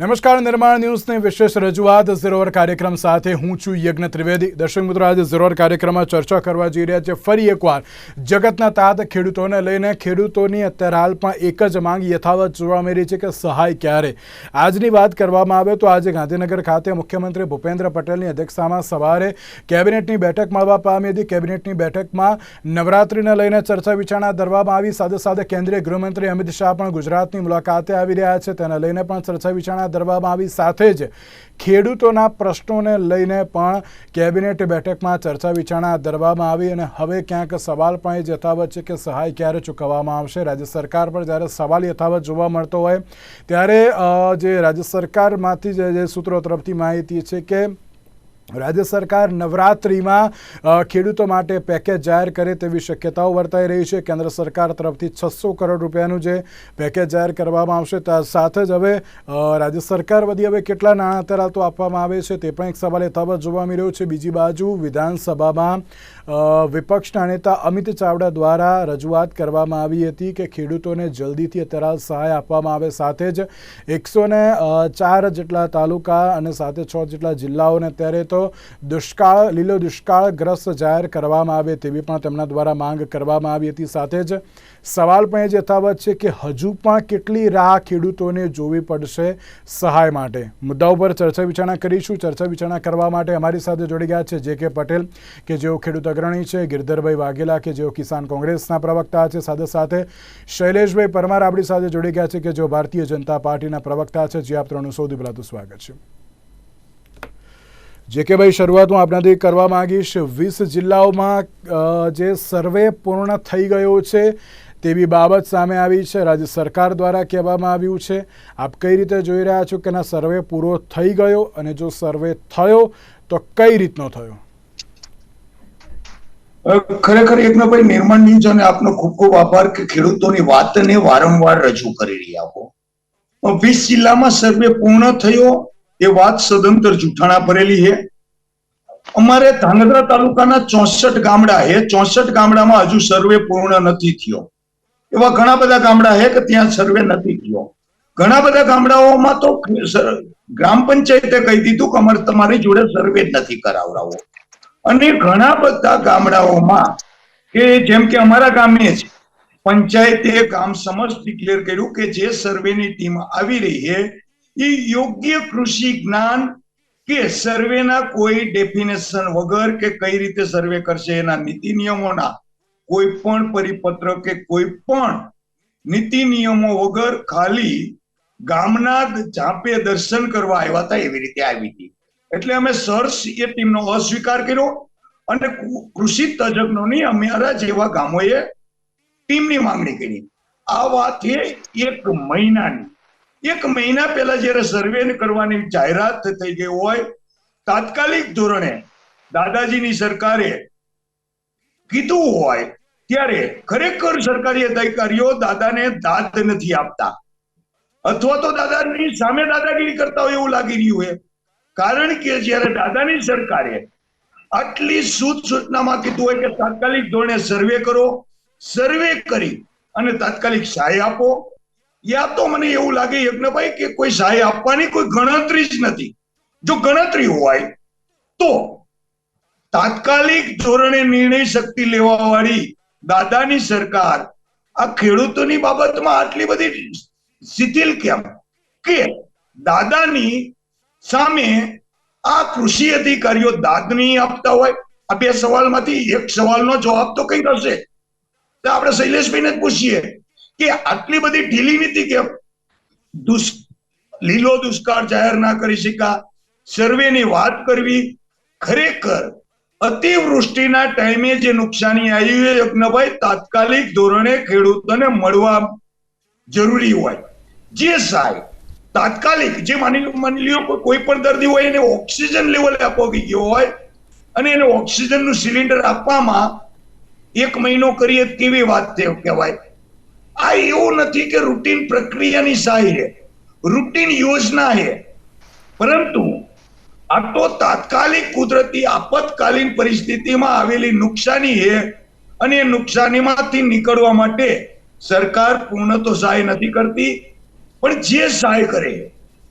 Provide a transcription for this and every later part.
નમસ્કાર, નિર્માણ ન્યૂઝની વિશેષ રજૂઆત. ઝીરોવર કાર્યક્રમ સાથે હું છું યજ્ઞ ત્રિવેદી. દર્શક મિત્રો, આજે ઝીરોવર કાર્યક્રમમાં ચર્ચા કરવા જઈ રહ્યા છે ફરી એકવાર, જગતના તાત ખેડૂતોને લઈને ખેડૂતોની અત્યારે પણ એક જ માંગ યથાવત જોવા મળી છે કે સહાય ક્યારે? આજની વાત કરવામાં આવે તો આજે ગાંધીનગર ખાતે મુખ્યમંત્રી ભૂપેન્દ્ર પટેલની અધ્યક્ષતામાં સવારે કેબિનેટની બેઠક મળવા પામી હતી. કેબિનેટની બેઠકમાં નવરાત્રિને લઈને ચર્ચા વિચારણા ધરવામાં આવી. સાથે સાથે કેન્દ્રીય ગૃહમંત્રી અમિત શાહ પણ ગુજરાતની મુલાકાતે આવી રહ્યા છે. તેને લઈને પણ ચર્ચા વિચારણા ધરવામાં આવી સાથે જ ખેડૂતોના પ્રશ્નોને લઈને પણ કેબિનેટ બેઠકમાં ચર્ચા વિચારણા ધરવામાં આવી અને હવે ક્યાંક સવાલ પણ યથાવત છે કે સહાય ક્યારે ચૂકવવામાં આવશે? રાજ્ય સરકાર પર જ્યારે સવાલ યથાવત જોવા મળતો હોય, ત્યારે જે રાજ્ય સરકારમાંથી જે સૂત્રો તરફથી માહિતી છે કે રાજ્ય સરકાર નવરાત્રિમાં ખેડૂતો માટે પેકેજ જાહેર કરે તેવી શક્યતાઓ વર્તાઈ રહી છે. કેન્દ્ર સરકાર તરફથી છસો કરોડ રૂપિયાનું જે પેકેજ જાહેર કરવામાં આવશે સાથે જ હવે રાજ્ય સરકાર વધી હવે કેટલા નાણાં તરાતો આપવામાં આવે છે તે પણ એક સવાલ યથાવત જોવા મળી રહ્યો છે. બીજી બાજુ વિધાનસભામાં વિપક્ષના નેતા અમિત ચાવડા દ્વારા રજૂઆત કરવામાં આવી હતી કે ખેડૂતોને જલ્દીથી અત્યારે હાલ સહાય આપવામાં આવે સાથે જ એકસો ચાર જેટલા તાલુકા અને સાથે છ જેટલા જિલ્લાઓને અત્યારે તો દુષ્કાળ, લીલો દુષ્કાળગ્રસ્ત જાહેર કરવામાં આવે તેવી પણ તેમના દ્વારા માંગ કરવામાં આવી હતી. સાથે જ સવાલ પણ એ યથાવત છે કે હજુ પણ કેટલી રાહ ખેડૂતોને જોવી પડશે સહાય માટે. મુદ્દા ઉપર ચર્ચા વિચારણા કરીશું. ચર્ચા વિચારણા કરવા માટે અમારી સાથે જોડી ગયા છે જે કે પટેલ, કે જેઓ ખેડૂત અગ્રણી છે, ગિરધરભાઈ વાઘેલા, કે જેઓ કિસાન કોંગ્રેસના પ્રવક્તા છે. સાથે સાથે શૈલેષભાઈ પરમાર આપણી સાથે જોડી ગયા છે કે જેઓ ભારતીય જનતા પાર્ટીના પ્રવક્તા છે. જે આપ ત્રણનું સૌથી પહેલાં સ્વાગત છે. જે કે ભાઈ, શરૂઆત હું આપનાથી કરવા માંગીશ. વીસ જિલ્લાઓમાં જે સર્વે પૂર્ણ થઈ ગયો છે તેવી બાબત સામે આવી છે. રાજ્ય સરકાર દ્વારા કહેવામાં આવ્યું છે, આપ કઈ રીતે જોઈ રહ્યા છો કે ના સર્વે પૂરો થઈ ગયો અને જો સર્વે થયો, તો કઈ રીતનો થયો? ખરેખર એક નિર્માણ ન્યૂઝ અને આપનો ખૂબ ખૂબ આભાર કે ખેડૂતોની વાતને વારંવાર રજૂ કરી રહ્યા હો. વીસ જિલ્લામાં સર્વે પૂર્ણ થયો, એ વાત સદંતર જૂઠાણા ભરેલી છે. અમારે ધાંગધ્રા તાલુકાના ચોસઠ ગામડા એ ચોસઠ ગામડામાં હજુ સર્વે પૂર્ણ નથી થયો. એવા ઘણા બધા ગામડા છે કે ત્યાં સર્વે નથી થયો. ઘણા બધા ગામડાઓમાં તો ગ્રામ પંચાયતે કહી દીધું કે અમારે તમારી જોડે સર્વે નથી કરાવડાવો. અને ઘણા બધા ગામડાઓમાં કે જેમ કે અમારા ગામે જ પંચાયતે ગામ સમજ ડિક્લેર કર્યું કે જે સર્વેની ટીમ આવી રહી છે, એ યોગ્ય કૃષિ જ્ઞાન કે સર્વેના કોઈ ડેફિનેશન વગર કે કઈ રીતે સર્વે કરશે એના નીતિ નિયમોના કોઈ પણ પરિપત્ર કે કોઈ પણ નીતિ નિયમો વગર ખાલી ગામના ઝાંપે દર્શન કરવા આવ્યા હતા એવી રીતે આવી હતી. એટલે અમે સર્ચ એ ટીમનો અસ્વીકાર કર્યો અને કૃષિ તજજ્ઞોની અમારા જેવા ગામોએ ટીમની માંગણી કરી. આ વાત એ એક મહિનાની, એક મહિના પહેલા જ્યારે સર્વે કરવાની જાહેરાત થઈ ગઈ હોય, તાત્કાલિક ધોરણે દાદાજીની સરકારે કીધું હોય ત્યારે ખરેખર સરકારી અધિકારીઓ દાદાને દાદ નથી આપતા. અથવા તો દાદાની સામે દાદાગીરી કરતા હોય એવું લાગી રહ્યું છે કારણ કે જ્યારે દાદાની સરકારે આટલી સૂચ સૂચનામાં કીધું હોય કે તાત્કાલિક ધોરણે સર્વે કરો, સર્વે કરી અને તાત્કાલિક સહાય આપો, યા તો મને એવું લાગે યજ્ઞભાઈ કે કોઈ સહાય આપવાની કોઈ ગણતરી જ નથી. જો ગણતરી હોય તો તાત્કાલિક ધોરણે નિર્ણય શક્તિ લેવા વાળી દાદાની સરકાર આ ખેડૂતોની બાબતમાં આટલી બધી શિથિલ કેમ? કે દાદાની સામે આ કૃષિ અધિકારીઓ દાદ નહીં આપતા હોય. આ બે સવાલમાંથી એક સવાલનો જવાબ તો કઈ હશે તો આપણે શૈલેષભાઈને જ પૂછીએ કે આટલી બધી ઢીલી નીતિ કેમ? દુષ લીલો દુષ્કાળ જાહેર ના કરી શકા સર્વેની વાત કરવી ખરેખર અતિવૃષ્ટિના ટાઈમે જે નુકસાની આવી હોય યજ્ઞભાઈ તાત્કાલિક ધોરણે ખેડૂતોને મળવા જરૂરી હોય. જે સહાય તાત્કાલિક, જે માની માની કે કોઈ પણ દર્દી હોય એને ઓક્સિજન લેવલે આપવી ગયો હોય અને એને ઓક્સિજનનું સિલિન્ડર આપવામાં એક મહિનો કરીએ તેવી વાત કહેવાય. આ એવું નથી કે રૂટીન પ્રક્રિયાની સહાય રૂટીન યોજના છે. પરંતુ આ તો તાત્કાલિક કુદરતી આપતકાલીન પરિસ્થિતિમાં આવેલી નુકસાની છે અને એ નુકસાનીમાંથી નીકળવા માટે સરકાર પૂર્ણ તો સહાય નથી કરતી, પણ જે સહાય કરે,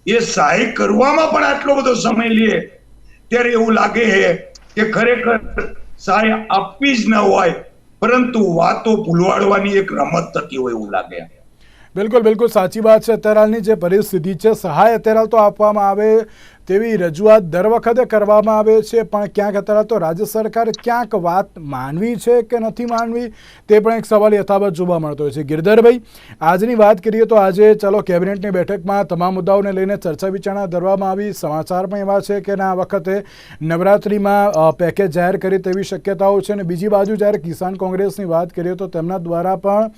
એ સહાય કરવામાં પણ આટલો બધો સમય લે, ત્યારે એવું લાગે છે કે ખરેખર સહાય આપવી જ ન હોય, પરંતુ વાતો ભૂલવાડવાની એક રમત થતી હોય એવું લાગે. બિલકુલ બિલકુલ સાચી વાત છે. અત્યારે હાલની જે પરિસ્થિતિ છે, સહાય અત્યારે તો આપવામાં આવે તેવી રજૂઆત દર વખતે કરવામાં આવે છે, પણ ક્યાંક અત્યારે તો રાજ્ય સરકાર ક્યાંક વાત માનવી છે કે નથી માનવી, તે પણ એક સવાલ યથાવત જોવા મળતો હોય છે. ગિરધરભાઈ, આજની વાત કરીએ તો આજે ચાલો કેબિનેટની બેઠકમાં તમામ મુદ્દાઓને લઈને ચર્ચા વિચારણા ધરવામાં આવી. સમાચાર પણ એવા છે કે ના, આ વખતે નવરાત્રિમાં પેકેજ જાહેર કરે તેવી શક્યતાઓ છે અને બીજી બાજુ જ્યારે કિસાન કોંગ્રેસની વાત કરીએ તો તેમના દ્વારા પણ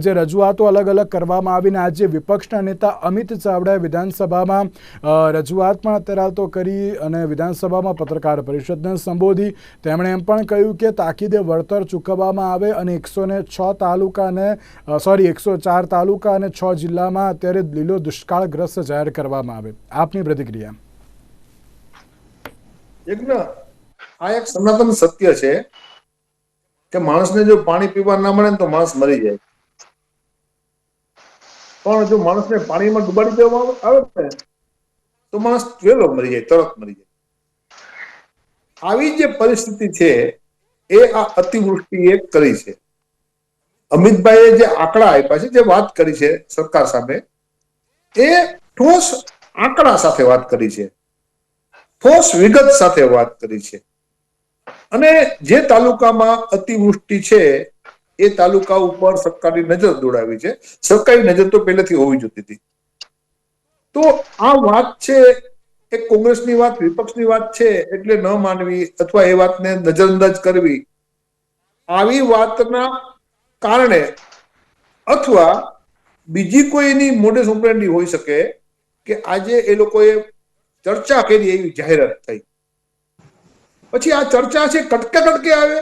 જે રજૂઆતો અલગ અલગ કરવામાં આવીને આજે વિપક્ષના નેતા અમિત ચાવડાએ વિધાનસભામાં રજૂઆત પણ અત્યારે હાલ તો કરી અને વિધાનસભામાં પત્રકાર પરિષદને સંબોધી. તેમણે એમ પણ કહ્યું કે તાકીદે વળતર ચૂકવવામાં આવે અને એકસો ને છ તાલુકાને સોરી એકસો ચાર તાલુકા અને છ જિલ્લામાં અત્યારે લીલો દુષ્કાળગ્રસ્ત જાહેર કરવામાં આવે. આપની પ્રતિક્રિયા. આ એક સનાતન સત્ય છે કે માણસને જો પાણી પીવા ના મળે તો માણસ મરી જાય. પણ જો માણસને પાણીમાં ડુબાડી દેવામાં આવે તો માણસ વહેલો મરી જાય, તરત મરી જાય. આવી જે પરિસ્થિતિ છે, એ આ અતિવૃષ્ટિએ કરી છે. અમિતભાઈએ જે આંકડા આપ્યા છે, જે વાત કરી છે સરકાર સામે, એ ઠોસ આંકડા સાથે વાત કરી છે. ઠોસ વિગત સાથે વાત કરી છે. અને જે તાલુકામાં અતિવૃષ્ટિ છે, એ તાલુકા ઉપર સરકારની નજર દોડાવી છે. સરકારી નજર તો પહેલેથી હોવી જોતી હતી. તો આ વાત છે, એ કોંગ્રેસની વાત, વિપક્ષની વાત છે, એટલે ન માનવી અથવા એ વાતને નજરઅંદાજ કરવી. આવી વાતના કારણે અથવા બીજી કોઈ એની મોડે ઓપરેન્ડી હોઈ શકે કે આજે એ લોકોએ ચર્ચા કરી એવી જાહેરાત થઈ. પછી આ ચર્ચા છે, કટકે કટકે આવે.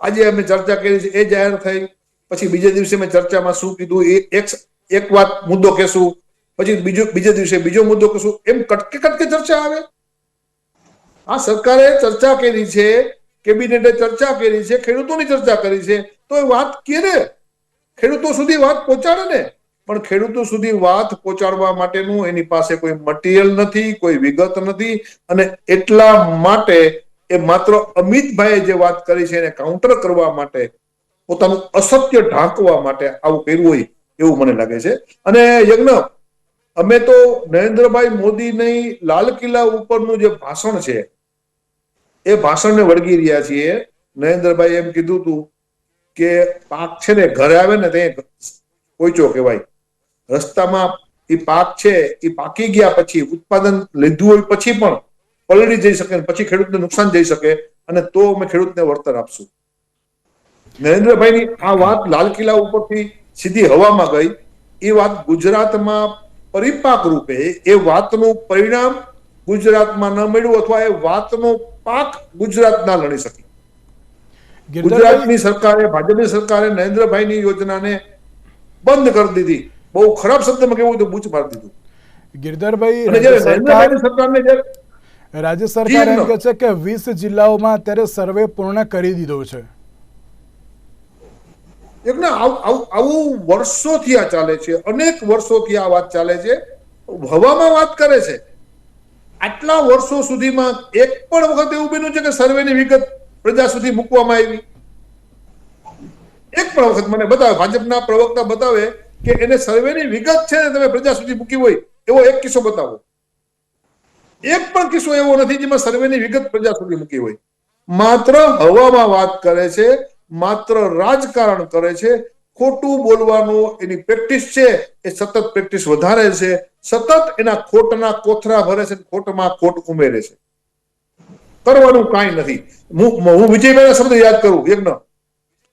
આજે અમે ચર્ચા કરી છે, એ જાહેર થઈ. પછી બીજે દિવસે મેં ચર્ચામાં શું કીધું, એ એક એક વાત મુદ્દો કહેશું. પછી બીજો બીજા દિવસે બીજો મુદ્દો કશું? એમ કટકે કટકે ચર્ચા આવે. આ સરકારે ચર્ચા કરી છે, કેબિનેટે ચર્ચા કરી છે, ખેડૂતોની ચર્ચા કરી છે. તો એ વાત ક્યારે ખેડૂતો સુધી વાત પહોંચાડે ને? પણ ખેડૂતો સુધી વાત પહોંચાડવા માટેનું એની પાસે કોઈ મટીરિયલ નથી, કોઈ વિગત નથી. અને એટલા માટે એ માત્ર અમિતભાઈએ જે વાત કરી છે એને કાઉન્ટર કરવા માટે, પોતાનું અસત્ય ઢાંકવા માટે આવું કર્યું હોય એવું મને લાગે છે. અને યજ્ઞ અમે તો નરેન્દ્રભાઈ મોદીની લાલ કિલ્લા ઉપરનું જે ભાષણ છે, એ ભાષણને વળગી રહ્યા છીએ. નરેન્દ્રભાઈ એમ કીધું હતું કે પાક છે ને ઘરે આવે ને તે કોઈચો કહેવાય. રસ્તામાં એ પાક છે, એ પાકી ગયા પછી ઉત્પાદન લીધું હોય પછી પણ પલળી જઈ શકે પછી ખેડૂતને નુકસાન જઈ શકે અને તો અમે ખેડૂતને વળતર આપશું. નરેન્દ્રભાઈની આ વાત લાલ કિલ્લા ઉપરથી સીધી હવામાં ગઈ. એ વાત ગુજરાતમાં પરિપાક રૂપે એ વાતનું પરિણામ ગુજરાતમાં ન મળ્યું અથવા એ વાતનો પાક ગુજરાત ના લડી શકી. ગુજરાતની સરકારે ભાજપની સરકારે નરેન્દ્રભાઈની યોજનાને બંધ કરી દીધી. બહુ ખરાબ શબ્દમાં કેવું તો બૂચ મારી દીધું. ગિરધરભાઈ સરકારને રાજ્ય સરકાર એમ કે છે કે વીસ જિલ્લાઓમાં અત્યારે સર્વે પૂર્ણ કરી દીધો છે. એક ના આવું- વર્ષોથી આ ચાલે છે, અનેક વર્ષોથી આ વાત ચાલે છે, હવામાં વાત કરે છે. આટલા વર્ષો સુધીમાં એક પણ વખત એવું બન્યું છે કે સર્વેની વિગત પ્રજા સુધી મૂકવામાં આવી. એક પણ વખત મને બતાવે, ભાજપના પ્રવક્તા બતાવે કે એને સર્વેની વિગત છે ને તમે પ્રજા સુધી મૂકી હોય, એવો એક કિસ્સો બતાવો. એક પણ કિસ્સો એવો નથી જેમાં સર્વેની વિગત પ્રજા સુધી મૂકી હોય. માત્ર હવામાં વાત કરે છે માત્ર રાજકારણ કરે છે, ખોટું બોલવાનું એની પ્રેક્ટિસ છે, એ સતત પ્રેક્ટિસ વધારે છે, સતત એના ખોટના કોથરા ભરે છે, ખોટમાં ખોટ ઉમેરે છે. કરવાનું કાંઈ નથી. હું હું વિજયભાઈના શબ્દ યાદ કરું યજ્ઞ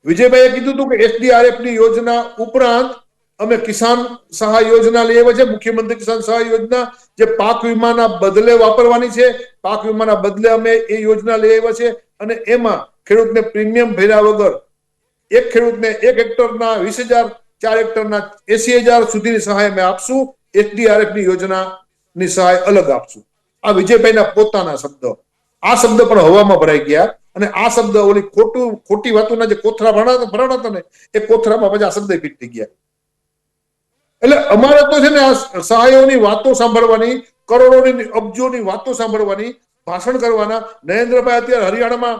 વિજયભાઈએ કીધું હતું કે એસડીઆરએફની યોજના ઉપરાંત અમે કિસાન સહાય યોજના લઈ આવ્યા છે, મુખ્યમંત્રી કિસાન સહાય યોજના જે પાક વીમાના બદલે વાપરવાની છે. પાક વીમાના બદલે અમે એ યોજના લઈ આવ્યા છે અને એમાં ખેડૂતને પ્રીમિયમ ભર્યા વગર એક ખેડૂતને એક હેક્ટરના વીસ હજાર, ચાર હેક્ટરના એસી હજાર સુધીની સહાય અમે આપશું. એસડીઆરએફની સહાય અલગ આપશું. આ વિજયભાઈના પોતાના શબ્દ. આ શબ્દ પણ હવામાં ભરાઈ ગયા અને આ શબ્દ ઓલી ખોટું, ખોટી વાતોના જે કોથરા ભરાણા હતા ને એ કોથરામાં પછી આ શબ્દ ફિટ થઈ ગયા. એટલે અમારે તો છે ને આ સહાયોની વાતો સાંભળવાની, કરોડોની અબજોની વાતો સાંભળવાની, ભાષણ કરવાના. નરેન્દ્રભાઈ અત્યારે હરિયાણામાં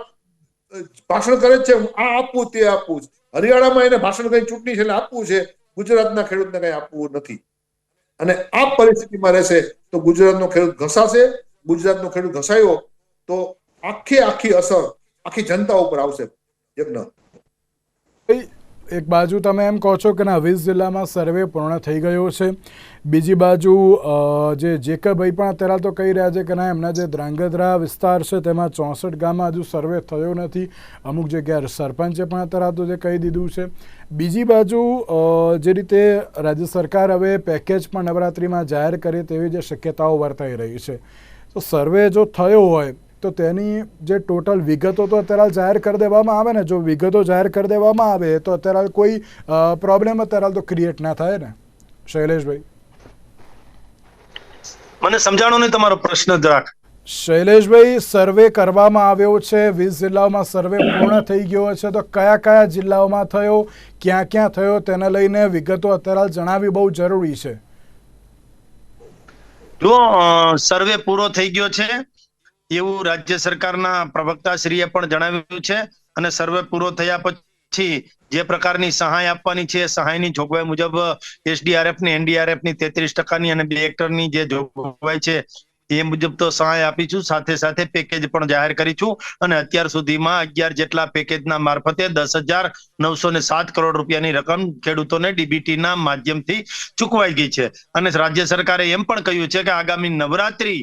ભાષણ કરે છે. આ આપવું તે આપવું હરિયાણામાં એને ભાષણ કઈ ચૂંટણી છે એટલે આપવું છે. ગુજરાતના ખેડૂતને કઈ આપવું નથી. અને આ પરિસ્થિતિમાં રહેશે તો ગુજરાતનો ખેડૂત ઘસાશે. ગુજરાતનો ખેડૂત ઘસાયો તો આખી આખી અસર આખી જનતા ઉપર આવશે. યજ્ઞ. એક બાજુ તમે એમ કહો છો કે ના, વીસ જિલ્લામાં સર્વે પૂર્ણ થઈ ગયો છે. બીજી બાજુ જે જેકબભાઈ પણ અત્યારે તો કહી રહ્યા છે કે ના, એમના જે ધ્રાંગધ્રા વિસ્તાર છે તેમાં ચોસઠ ગામમાં હજુ સર્વે થયો નથી. અમુક જગ્યાએ સરપંચે પણ અત્યારે તો જે કહી દીધું છે. બીજી બાજુ જે રીતે રાજ્ય સરકાર હવે પેકેજ પણ નવરાત્રિમાં જાહેર કરે તેવી જે શક્યતાઓ વર્તાઈ રહી છે. તો સર્વે જો થયો હોય તો તેની જે ટોટલ વિગતો તો અત્યારે જાહેર કરી દેવામાં આવે ને જો વિગતો જાહેર કરી દેવામાં આવે તો અત્યારે કોઈ પ્રોબ્લેમ અત્યારે તો ક્રિએટ ના થાય ને. શૈલેષભાઈ. મને સમજાણો ને તમારો પ્રશ્ન જરાક. શૈલેષભાઈ સર્વે કરવામાં આવ્યો છે વીસ જિલ્લાઓમાં સર્વે પૂર્ણ થઈ ગયો છે તો કયા કયા જિલ્લાઓમાં થયો ક્યાં ક્યાં થયો તેને લઈને વિગતો અત્યારે જણાવી બહુ જરૂરી છે. જો સર્વે પૂરો થઈ ગયો છે. એવું રાજ્ય સરકારના પ્રવક્તાશ્રીએ પણ જણાવ્યું છે અને સર્વે પૂરો થયા પછી જે પ્રકારની સહાય આપવાની છે એ સહાયની જોગવાઈ મુજબ એસડીઆરએફની એનડીઆરએફની તેત્રીસ ટકાની અને બે હેક્ટરની જે જોગવાઈ છે એ મુજબ તો સહાય આપીશું સાથે સાથે પેકેજ પણ જાહેર કરીશું અને અત્યાર સુધીમાં અગિયાર જેટલા પેકેજના મારફતે દસ હજાર નવસો ને સાત કરોડ રૂપિયાની રકમ ખેડૂતોને ડીબીટીના માધ્યમથી ચૂકવાઈ ગઈ છે. અને રાજ્ય સરકારે એમ પણ કહ્યું છે કે આગામી નવરાત્રી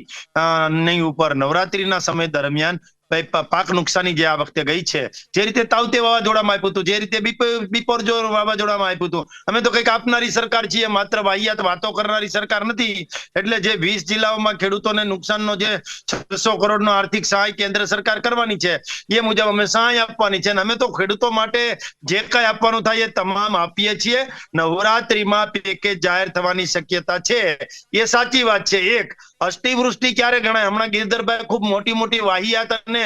ની ઉપર, નવરાત્રીના સમય દરમિયાન પાક નુકસાની જે આ વખતે ગઈ છે, જે રીતે તાવતે વાવાઝોડામાં આપ્યું હતું, જે રીતે બીપ- બિપરજોય વાવાઝોડામાં આપ્યું હતું. અમે તો કંઈક આપનારી સરકાર છીએ, માત્ર વાહિયાત વાતો કરનારી સરકાર નથી. એટલે જે વીસ જિલ્લાઓમાં ખેડૂતોને નુકસાનનો જે છસો કરોડનો આર્થિક સહાય કેન્દ્ર સરકાર કરવાની છે, એ મુજબ અમે સહાય આપવાની છે. અને અમે તો ખેડૂતો માટે જે કઈ આપવાનું થાય એ તમામ આપીએ છીએ. નવરાત્રીમાં પેકેજ જાહેર થવાની શક્યતા છે. એ સાચી વાત છે. એક અષ્ટિવૃષ્ટિ ક્યારે ગણાય? હમણાં ગિરધરભાઈ ખૂબ મોટી મોટી વાહિયાત અને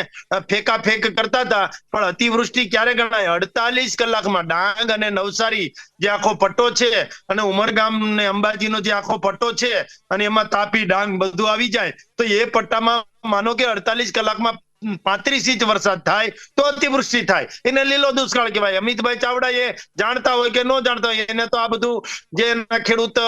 ફેકા ફેક કરતા હતા, પણ અતિવૃષ્ટિ ક્યારે ગણાય? અડતાલીસ કલાકમાં ડાંગ અને નવસારી જે આખો પટ્ટો છે અને ઉમરગામ ને અંબાજીનો જે આખો પટ્ટો છે અને એમાં તાપી ડાંગ બધું આવી જાય, તો એ પટ્ટામાં માનો કે અડતાલીસ કલાકમાં પાંત્રીસ ઇંચ વરસાદ થાય તો અતિવૃષ્ટિ થાય. એને લીલો દુષ્કાળ કહેવાય. અમિતભાઈ ચાવડા એ જાણતા હોય કે ન જાણતા હોય, એને તો આ બધું જે ખેડૂત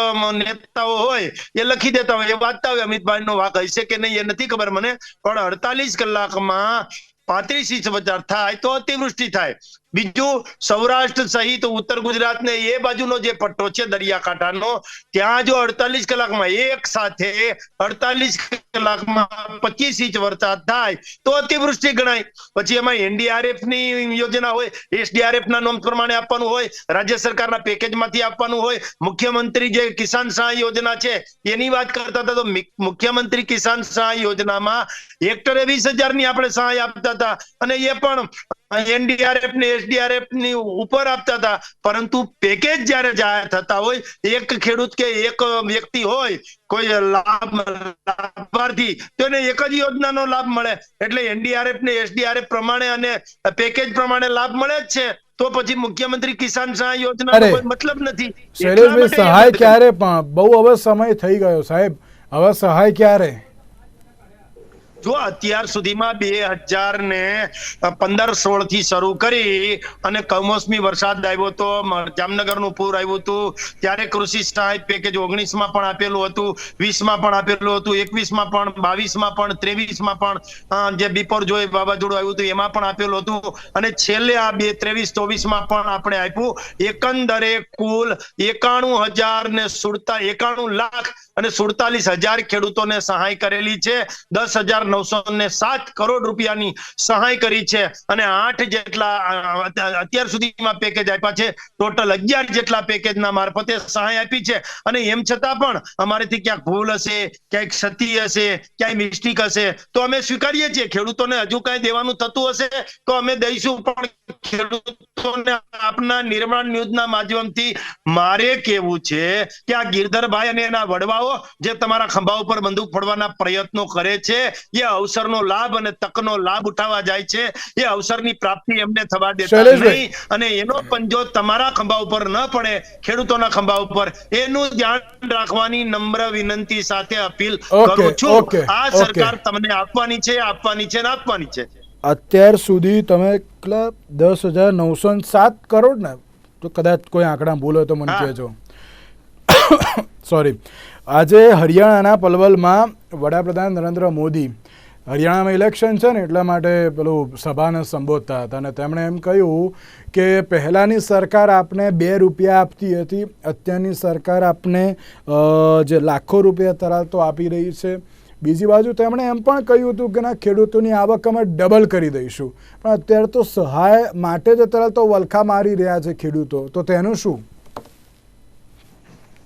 નેતાઓ હોય, એ લખી દેતા હોય, એ વાંચતા હોય. અમિતભાઈ નો વાક હશે કે નહીં એ નથી ખબર મને. પણ અડતાલીસ કલાકમાં પાંત્રીસ ઇંચ વરસાદ થાય તો અતિવૃષ્ટિ થાય. બીજું સૌરાષ્ટ્ર સહિત ઉત્તર ગુજરાત ને એ બાજુનો જે પટ્ટો છે, દરિયાકાંઠાનો, ત્યાં જો અડતાલીસ કલાકમાં એક સાથે અડતાલીસ કલાકમાં પચીસ ઇંચ વરસાદ થાય, તો અતિવૃષ્ટિ ગણાય. પછી એમાં એનડીઆરએફની યોજના હોય એસડીઆરએફ ના નોમ પ્રમાણે આપવાનું હોય, રાજ્ય સરકારના પેકેજમાંથી આપવાનું હોય, મુખ્યમંત્રી જે કિસાન સહાય યોજના છે, એની વાત કરતા હતા તો મુખ્યમંત્રી કિસાન સહાય યોજનામાં હેક્ટરે વીસની આપણે સહાય આપતા હતા. અને એ પણ એનડીઆરએફ ને એસડીઆરએફની ઉપર આપતા હતા. પરંતુ પેકેજ જ્યારે જાહેર થતા હોય એક ખેડૂત કે એક વ્યક્તિ હોય કોઈ લાભ લાભાર્થી તો એને એક જ યોજનાનો લાભ મળે. એટલે એનડીઆરએફ ને એસડીઆરએફ પ્રમાણે અને પેકેજ પ્રમાણે લાભ મળે જ છે. તો પછી મુખ્યમંત્રી કિસાન સહાય યોજના કોઈ મતલબ નથી. શૈલેષભાઈ સહાય ક્યારે પણ? બહુ હવે સમય થઈ ગયો સાહેબ. હવે સહાય ક્યારે? જો અત્યાર સુધીમાં બે હજાર ને પંદર સોળથી શરૂ કરી અને કમોસમી વરસાદ આવ્યો તો જામનગરનું પૂર આવ્યું હતું, ત્યારે કૃષિ સહાય પેકેજ ઓગણીસમાં પણ આપેલું હતું વીસમાં પણ આપેલું હતું એકવીસમાં પણ બાવીસમાં પણ ત્રેવીસમાં પણ જે બિપોર જોઈ વાવાઝોડું આવ્યું હતું એમાં પણ આપેલું હતું અને છેલ્લે આ બે ત્રેવીસ ચોવીસમાં પણ આપણે આપ્યું. એકંદરે કુલ એકાણું હજાર ને સુડતા એકાણું લાખ અને સુડતાલીસ હજાર ખેડૂતોને સહાય કરેલી છે. દસ હજાર નવસો ને સાત કરોડ રૂપિયાની સહાય કરી છે અને આઠ જેટલા અત્યાર સુધીમાં પેકેજ આપ્યા છે. ટોટલ અગિયાર જેટલા પેકેજના મારફતે સહાય આપી છે. અને એમ છતાં પણ અમારેથી ક્યાંક ભૂલ હશે, ક્યાંક ક્ષતિ હશે, ક્યાંય મિસ્ટેક હશે, તો અમે સ્વીકારીએ છીએ. ખેડૂતોને હજુ કાંઈ દેવાનું થતું હશે, તો અમે દઈશું. પણ ખેડૂતોને આપના નિર્માણ ન્યૂઝના માધ્યમથી મારે કેવું છે કે આ ગિરધરભાઈ અને એના વડવાઓ જે તમારા ખંભા ઉપર બંદૂક ફોડવાના પ્રયત્નો કરે છે એ અવસરનો લાભ અને તકનો લાભ ઉઠાવવા જાય છે એ અવસરની પ્રાપ્તિ એમને થવા દેતા નહીં. અને એનો પંજો તમારા ખંભા ઉપર ન પડે ખેડૂતોના ખંભા ઉપર એનું ધ્યાન રાખવાની નમ્ર વિનંતી સાથે અપીલ કરું છું. આ સરકાર તમને આપવાની છે આપવાની છે ને આપવાની છે. અત્યાર સુધી તમે કેટલા? દસ હજાર નવસો સાત કરોડ ને? તો કદાચ કોઈ આંકડા ભૂલ હોય તો મને. કહેજો. સોરી આજે હરિયાણાના પલવલમાં વડાપ્રધાન નરેન્દ્ર મોદી હરિયાણામાં ઇલેક્શન છે ને, એટલા માટે પેલું સભાને સંબોધતા હતા અને તેમણે એમ કહ્યું કે પહેલાંની સરકાર આપને બે રૂપિયા આપતી હતી, અત્યારની સરકાર આપને જે લાખો રૂપિયા તરાલ તો આપી રહી છે. બીજી બાજુ તેમણે એમ પણ કહ્યું હતું કે ના, ખેડૂતોની આવક અમે ડબલ કરી દઈશું. પણ અત્યારે તો સહાય માટે જ અત્યારે તો વલખા મારી રહ્યા છે ખેડૂતો. તો તેનું શું?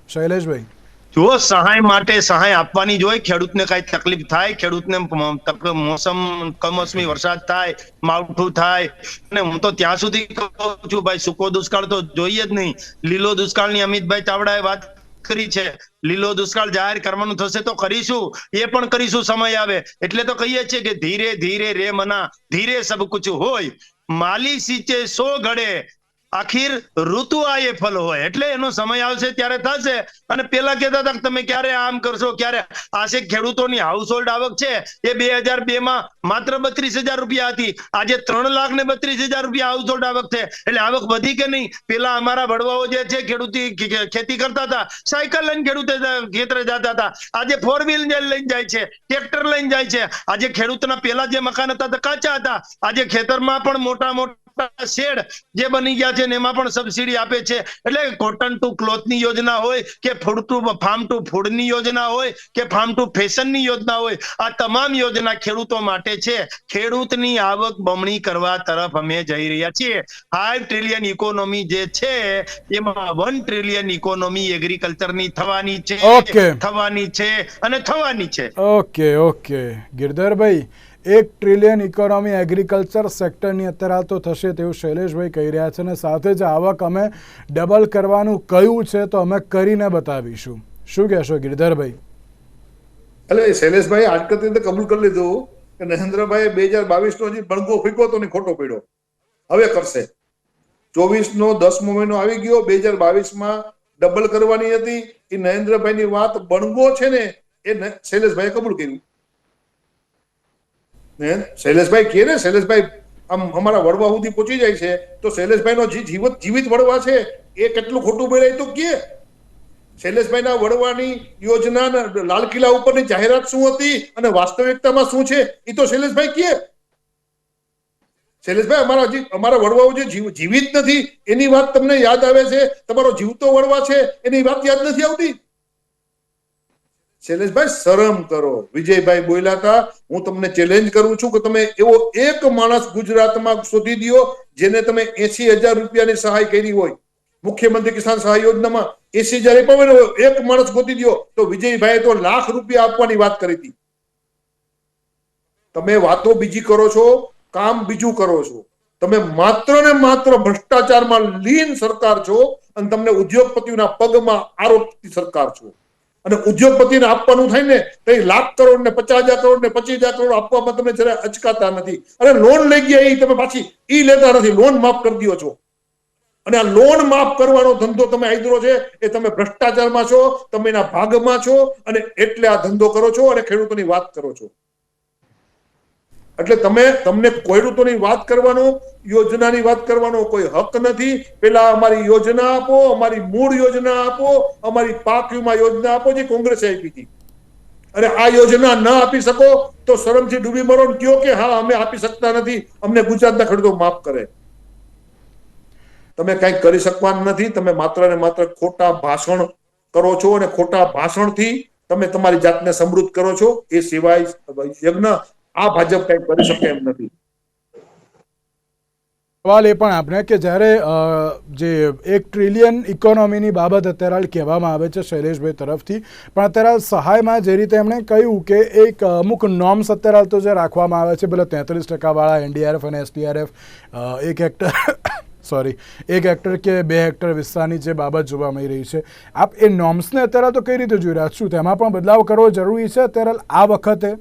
શૈલેષભાઈ. જો સહાય માટે સહાય આપવાની જ હોય. ખેડૂતને કઈ તકલીફ થાય, ખેડૂતને મોસમ, કમોસમી વરસાદ થાય, માવઠું થાય. અને હું તો ત્યાં સુધી કહું છું, ભાઈ, સૂકો દુષ્કાળ તો જોઈએ જ નહીં. લીલો દુષ્કાળની અમિતભાઈ ચાવડાએ વાત કરી છે. લીલો દુષ્કાળ જાહેર કરવાનું થશે તો કરીશું. એ પણ કરીશું, સમય આવે. એટલે તો કહીએ છીએ કે ધીરે ધીરે રે મના. ધીરે સબ કુછ હોય. માલી સિંચે સો ઘડે આખીર ઋતુ આયે ફલ હોય. એટલે એનો સમય આવશે ત્યારે થશે. અને પેલા કહેતા હતા તમે ક્યારે આમ કરશો? ક્યારે? આશે ખેડૂતોની હાઉસ હોલ્ડ આવક છે. એ બે હજાર બે માં માત્ર બત્રીસ હજાર રૂપિયા હતી. આજે ત્રણ લાખ ને બત્રીસ હજાર રૂપિયા હાઉસ હોલ્ડ આવક છે. એટલે આવક વધી કે નહીં? પેલા અમારા વડવાઓ જે છે, ખેડૂતી ખેતી કરતા હતા, સાયકલ લઈને ખેડૂતે ખેતરે જતા હતા. આજે ફોર વ્હીલ લઈને જાય છે. ટ્રેક્ટર લઈને જાય છે. આજે ખેડૂતના પેલા જે મકાન હતા કાચા હતા. આજે ખેતરમાં પણ મોટા મોટા શેડ જે બની ગયા છે એમાં પણ સબસિડી આપે છે. એટલે કોટન ટુ ક્લોથની યોજના હોય કે ફૂડ ટુ ફાર્મ ટુ ફૂડની યોજના હોય કે ફાર્મ ટુ ફેશનની યોજના હોય આ તમામ યોજના ખેડૂતો માટે છે. ખેડૂતની આવક બમણી કરવા તરફ અમે જઈ રહ્યા છીએ. ફાઈવ ટ્રિલિયન ઇકોનોમી જે છે એમાં વન ટ્રિલિયન ઇકોનોમી એગ્રીકલ્ચરની થવાની છે. થવાની છે અને થવાની છે. ઓકે ઓકે ગિરધરભાઈ એક ટ્રિલિયન ઇકોનોમી એગ્રીકલ્ચર સેક્ટરની અત્યારે તો થશે તેવું શૈલેષભાઈ કહી રહ્યા છે અને સાથે જ આવક અમે ડબલ કરવાનું કયું છે તો અમે કરીને બતાવીશું. શું કહેશો ગિરધરભાઈ? એટલે શૈલેષભાઈ આટકત રીતે કબૂલ કરી લીધું કે નરેન્દ્રભાઈ બે હજાર બાવીસ નો હજી બણગો ફીકો તો ખોટો પીડ્યો. હવે કરશે. ચોવીસ નો દસમો મહિનો આવી ગયો બે હજાર બાવીસમાં ડબલ કરવાની હતી. એ નરેન્દ્રભાઈ ની વાત બણગો છે ને એ શૈલેષભાઈ કબૂલ કર્યું. શૈલેષભાઈ કહે ને શૈલેષભાઈ આમ અમારા વડવા સુધી પહોંચી જાય છે. તો શૈલેષભાઈ નો જીવત જીવિત વડવા છે? એ કેટલું ખોટું બોલાય તો કે. શૈલેષભાઈના વડવાની યોજના લાલ કિલ્લા ઉપરની જાહેરાત શું હતી અને વાસ્તવિકતામાં શું છે? એ તો શૈલેષભાઈ કહે શૈલેષભાઈ, અમારા હજી અમારા વડવાઓ જે જીવિત નથી, એની વાત તમને યાદ આવે છે? તમારો જીવતો વડવા છે? એની વાત યાદ નથી આવતી? શૈલેષભાઈ શરમ કરો. વિજયભાઈ બોલ્યા હતા, હું તમને ચેલેન્જ કરું છું કે તમે એવો એક માણસ ગુજરાતમાં શોધી દો જેને તમે એસી હજાર રૂપિયાની સહાય કરી હોય. મુખ્યમંત્રી કિસાન સહાય યોજનામાં એસી હજાર આપ્યા હોય, એક માણસ ગોતી દો. તો વિજયભાઈ તો લાખ રૂપિયા આપવાની વાત કરી હતી. તમે વાતો બીજી કરો છો, કામ બીજું કરો છો. તમે માત્ર ને માત્ર ભ્રષ્ટાચારમાં લીન સરકાર છો અને તમને ઉદ્યોગપતિઓના પગમાં આરોપતી સરકાર છો. અને ઉદ્યોગપતિને આપવાનું થાય ને, તો લાખ કરોડ ને પચાસ હજાર કરોડ ને પચીસ હજાર કરોડ આપવામાં તમે જરા અચકાતા નથી. અને લોન લઈ ગયા એ તમે પાછી ઈ લેતા નથી લોન માફ કરી દો છો. અને આ લોન માફ કરવાનો ધંધો તમે આદરો છે, એ તમે ભ્રષ્ટાચારમાં છો, તમે એના ભાગમાં છો, અને એટલે આ ધંધો કરો છો અને ખેડૂતોની વાત કરો છો. એટલે તમે, તમને ખેડૂતોની વાત કરવાનો, યોજનાની વાત કરવાનો કોઈ હક નથી. પેલા અમારી યોજના આપો, અમારી મૂળ યોજના આપો, અમારી પાક વીમા યોજના આપો જે કોંગ્રેસે આપી હતી. અને આ યોજના ન આપી શકો તો શરમથી ડૂબી મરો કયો કે, હા, અમે આપી શકતા નથી. અમને ગુજરાતના ખેડૂતો માફ કરે. તમે કઈ કરી શકવાના નથી. તમે માત્ર ને માત્ર ખોટા ભાષણ કરો છો અને ખોટા ભાષણથી તમે તમારી જાતને સમૃદ્ધ કરો છો. એ સિવાય યજ્ઞ આ ભાજપ કઈ કરી શકે એમ નથી. સવાલ એ પણ આપણે કે જ્યારે જે એક ટ્રિલિયન ઇકોનોમીની બાબત અત્યારે હાલ કહેવામાં આવે છે શૈલેષભાઈ તરફથી, પણ અત્યારે હાલ સહાયમાં જે રીતે એમણે કહ્યું કે એક અમુક નોર્મ્સ અત્યારે હાલ તો જે રાખવામાં આવે છે પેલા તેત્રીસ ટકાવાળા એનડીઆરએફ અને એસડીઆરએફ એક હેક્ટર સોરી એક હેક્ટર કે બે હેક્ટર વિસ્તારની જે બાબત જોવા મળી રહી છે. આપ એ નોર્મ્સને અત્યારે તો કઈ રીતે જોઈ રહ્યા છો? તેમાં પણ બદલાવ કરવો જરૂરી છે? અત્યારે આ વખતે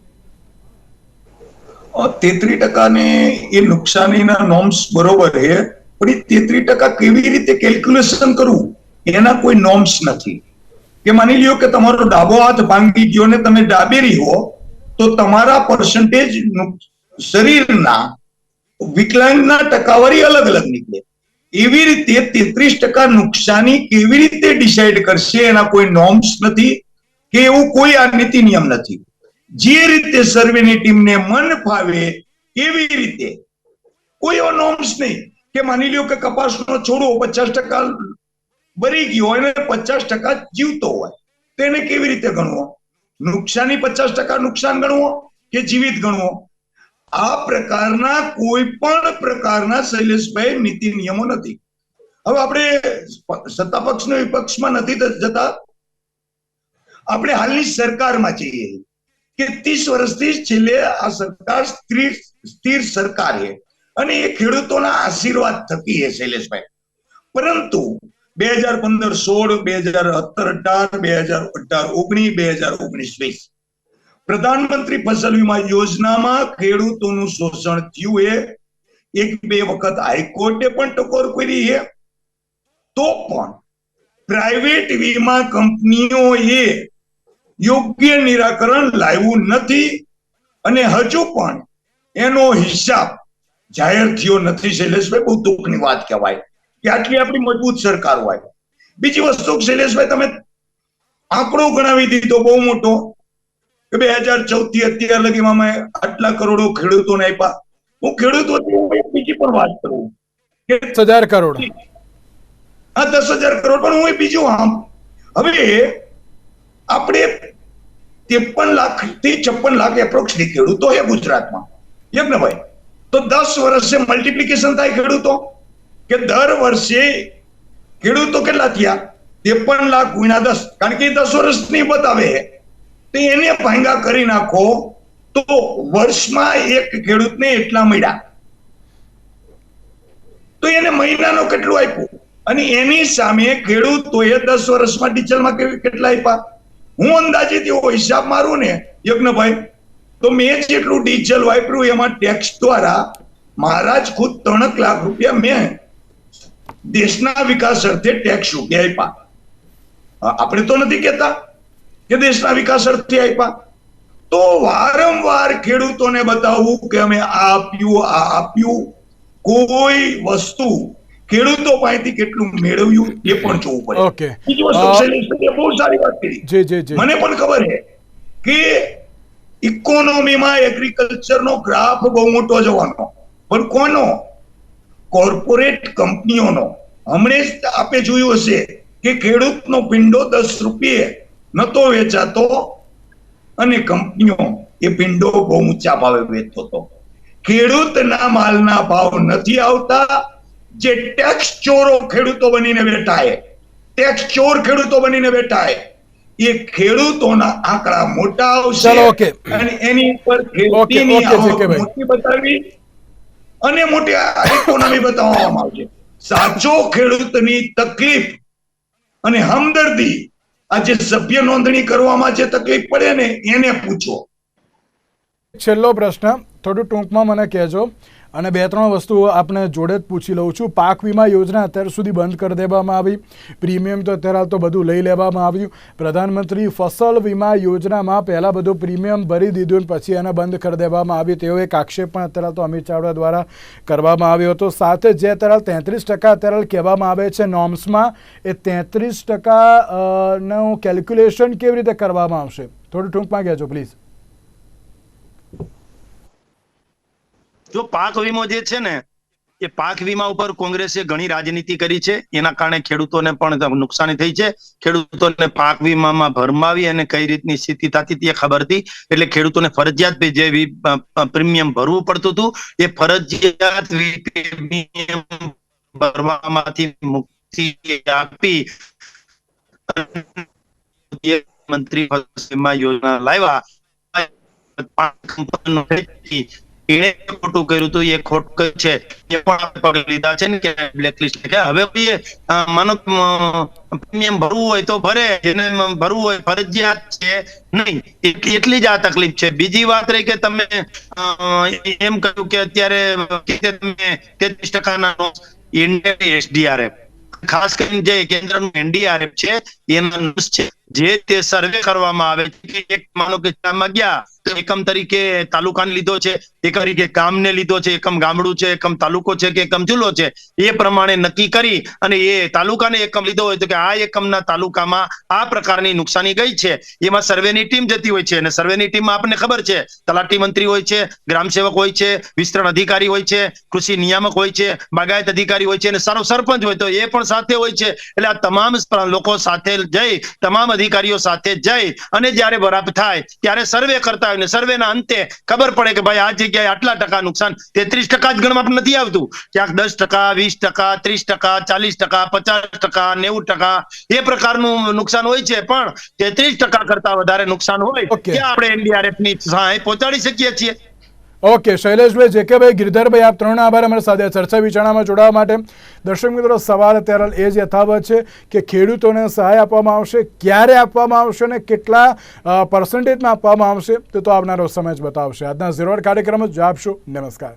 તેત્રીસ ટકાને એ નુકસાનીના નોમ્સ બરોબર છે, પણ એ તેત્રીસ ટકા કેવી રીતે કેલ્ક્યુલેશન કરવું? એના કોઈ નોમ્સ નથી. કે માની લ્યો કે તમારો ડાબો હાથ ભાંગી ગયો ને તમે ડાબેરી હો, તો તમારા પર્સન્ટેજ શરીરના વિકલાંગના ટકાવારી અલગ અલગ નીકળે. એવી રીતે તેત્રીસ ટકા નુકસાની કેવી રીતે ડિસાઈડ કરશે એના કોઈ નોર્મ્સ નથી, કે એવું કોઈ આ નીતિ નિયમ નથી. જે રીતે સર્વેની ટીમને મન ફાવે એવી રીતે. કોઈ એવો નોર્મ્સ નહીં કે માની લ્યો કે કપાસનો છોડો પચાસ ટકા બરી ગયો હોય અને પચાસ ટકા જીવતો હોય, તેને કેવી રીતે ગણવો? નુકસાની પચાસ ટકા નુકસાન ગણવો કે જીવિત ગણવો? આ પ્રકારના કોઈ પણ પ્રકારના શૈલેષભાઈ નીતિ નિયમો નથી. હવે આપણે સત્તા પક્ષ વિપક્ષમાં નથી જતા. આપણે હાલની સરકારમાં જઈએ કે ત્રીસ વર્ષથી છેલ્લે આ સરકાર સ્થિર સ્થિર સરકાર છે. અને એ ખેડૂતોના આશીર્વાદ થકી છે, શૈલેષભાઈ. પરંતુ બે હજાર પંદર સોળ, બે હજાર સત્તર અઢાર, બે હજાર અઢાર ઓગણીસ, બે હજાર ઓગણીસ વીસ પ્રધાનમંત્રી ફસલ વીમા યોજનામાં ખેડૂતોનું શોષણ થયું એ એક બે વખત હાઈકોર્ટે પણ ટકોર કરી છે. તો પણ પ્રાઇવેટ વીમા કંપનીઓએ યોગ્ય નિરાકરણ લાવ્યું નથી અને હજુ પણ એનો હિસાબ જાહેર થયો નથી શૈલેષભાઈ બહુ દુઃખની વાત કહેવાય. કે આટલી આપણી મજબૂત સરકાર હોય. બીજી વસ્તુ શૈલેષભાઈ તમે આંકડો ગણાવી દીધો બહુ મોટો. કે બે હજાર ચૌદથી અત્યાર લગીમાં અમે આટલા કરોડો ખેડૂતોને આપ્યા. હું ખેડૂતો બીજી પણ વાત કરું. કે દસ હજાર કરોડ. આ દસ હજાર કરોડ પણ હું બીજું આમ. હવે આપણે ત્રેપન લાખથી છપ્પન લાખ એપ્રોક્સલી ખેડૂતો છે ગુજરાતમાં. યજ્ઞભાઈ તો દસ વર્ષે મલ્ટિપ્લિકેશન થાય ખેડૂતો? કે દર વર્ષે ખેડૂતો કેટલા થયા? ત્રેપન લાખ ગુણ્યા દસ. કારણ કે દસ વર્ષની બતાવે તો એને ભાંગા કરી નાખો તો વર્ષમાં એક ખેડૂતને એટલા મળ્યા. તો એને મહિનાનો કેટલું આપ્યું? અને એની સામે ખેડૂતોએ દસ વર્ષમાં ડીઝલમાં કેટલા આપ્યા? હું અંદાજિત એવો હિસાબ મારું ને, યજ્ઞભાઈ, તો મેં જેટલું ડીઝલ વાપર્યું એમાં ટેક્સ દ્વારા મારા જ ખુદ ત્રણક લાખ રૂપિયા મેં દેશના વિકાસ અર્થે ટેક્સ રૂપિયા આપ્યા. આપણે તો નથી કહેતા કે દેશના વિકાસ અર્થે આપ્યા. તો વારંવાર ખેડૂતોને બતાવવું કે અમે આ આપ્યું આ આપ્યું. કોઈ વસ્તુ ખેડૂતો પાસેથી કેટલું મેળવ્યું એ પણ જોવું પડે. ઓકે બીજી વસ્તુ શૈલેષભાઈએ બહુ સારી વાત કરી. જી જી જી. મને પણ ખબર છે કે ઇકોનોમીમાં એગ્રીકલ્ચરનો ગ્રાફ બહુ મોટો જવાનો. પણ કોનો? કોર્પોરેટ કંપનીઓનો. હમણે જ આપે જોયું હશે કે ખેડૂતનો પિંડો દસ રૂપિયે નતો વેચાતો અને કંપનીઓ એ પિંડો બહુ ઊંચા ભાવે વેચતો હતો. ખેડૂતના માલના ભાવ નથી આવતા જે ટેક્સ ચોરો ખેડૂતો બનીને બેઠાય ટેક્સ ચોર ખેડૂતો બનીને બેઠાય એ ખેડૂતોના આંકડા મોટા આવશે અને એની ઉપર ખેતીની. મોટી બતાવી અને મોટી ઇકોનોમી બતાવવામાં આવશે. સાચો ખેડૂતની તકલીફ અને હમદર્દી આ જે સભ્ય નોંધણી કરવામાં જે તકલીફ પડે ને એને પૂછો. છેલ્લો પ્રશ્ન થોડું ટૂંકમાં મને કહેજો. અને બે ત્રણ વસ્તુઓ આપને જોડે જ પૂછી લઉં છું. પાક વીમા યોજના અત્યાર સુધી બંધ કરી દેવામાં આવી. પ્રીમિયમ તો અત્યારે તો બધું લઈ લેવામાં આવ્યું. પ્રધાનમંત્રી ફસલ વીમા યોજનામાં પહેલાં બધું પ્રીમિયમ ભરી દીધું પછી એને બંધ કરી દેવામાં આવ્યું તેવો એક આક્ષેપ પણ અત્યારે તો અમિત ચાવડા દ્વારા કરવામાં આવ્યો હતો. સાથે જે અત્યારે તેત્રીસ ટકા અત્યારે કહેવામાં આવે છે નોર્મ્સમાં, એ તેત્રીસ ટકા નું કેલ્ક્યુલેશન કેવી રીતે કરવામાં આવશે? થોડું ટૂંકમાં કહેજો પ્લીઝ જો પાક વીમો જે છે ને, એ પાક વીમા ઉપર કોંગ્રેસે ઘણી રાજનીતિ કરી છે. એના કારણે ખેડૂતોને પણ નુકસાની થઈ છે. ખેડૂતોને પાક વીમામાં ભરમાવી અને કઈ રીતની સ્થિતિ થતી હતી એ ખબર હતી. એટલે ખેડૂતોને ફરજિયાત જે પ્રીમિયમ ભરવું પડતું હતું, એ ફરજિયાત ભરવામાંથી મુક્તિ આપી મંત્રી યોજના લાવ્યા. એણે ખોટું કર્યું હતું એ ખોટું છે. એ પણ આપણે લીધા છે ને કે બ્લેકલિસ્ટ કે હવે કોઈ માનો પ્રીમિયમ ભરવું હોય તો ભરે, જેને ભરવું હોય ફરજિયાત છે નહીં. એટલી જ આ તકલીફ છે. બીજી વાત રહી કે તમે એમ કહ્યું કે અત્યારે તમે તેત્રીસ ટકાના એસડીઆરએફ ખાસ કરીને જે કેન્દ્રનું એનડીઆરએફ છે, એના નોટ્સ છે. જે તે સર્વે કરવામાં આવે કે એક માનો કે જિલ્લામાં ગયા, તો એકમ તરીકે તાલુકાને લીધો છે, એકમ તરીકે ગામને લીધો છે, એકમ ગામડું છે, એકમ તાલુકો છે કે એકમ જિલ્લો છે, એ પ્રમાણે નક્કી કરી અને એ તાલુકાને એકમ લીધો હોય તો કે આ એકમના તાલુકામાં આ પ્રકારની નુકસાની ગઈ છે. એમાં સર્વેની ટીમ જતી હોય છે અને સર્વેની ટીમમાં આપણને ખબર છે, તલાટી મંત્રી હોય છે, ગ્રામ સેવક હોય છે, વિસ્તરણ અધિકારી હોય છે, કૃષિ નિયામક હોય છે, બાગાયત અધિકારી હોય છે અને સારો સરપંચ હોય તો એ પણ સાથે હોય છે. એટલે આ તમામ લોકો સાથે જઈ, તમામ અધિકારીઓ સાથે જઈ અને જ્યારે બરાબર થાય ત્યારે સર્વે કરતા હોય ને સર્વેના અંતે ખબર પડે કે ભાઈ આ જગ્યાએ આટલા ટકા નુકસાન તેત્રીસ ટકા જ ગણવામાં નથી આવતું. ક્યાંક દસ ટકા વીસ ટકા ત્રીસ ટકા ચાલીસ ટકા પચાસ ટકા નેવું ટકા એ પ્રકારનું નુકસાન હોય છે. પણ તેત્રીસ ટકા કરતા વધારે નુકસાન હોય ત્યાં આપણે એનડીઆરએફની સહાય પહોંચાડી શકીએ છીએ. ઓકે, શૈલેષભાઈ જેકેભાઈ ગિરધરભાઈ, આપ ત્રણ આભાર અમારી સાથે ચર્ચા વિચારણામાં જોડાવા માટે. દર્શક મિત્રો, સવાલ અત્યારે એ જ યથાવત છે કે ખેડૂતોને સહાય આપવામાં આવશે, ક્યારે આપવામાં આવશે અને કેટલા પર્સન્ટેજમાં આપવામાં આવશે, તે તો આવનારો સમય જ બતાવશે. આજના ઝીરો કાર્યક્રમ જ આપશો. નમસ્કાર.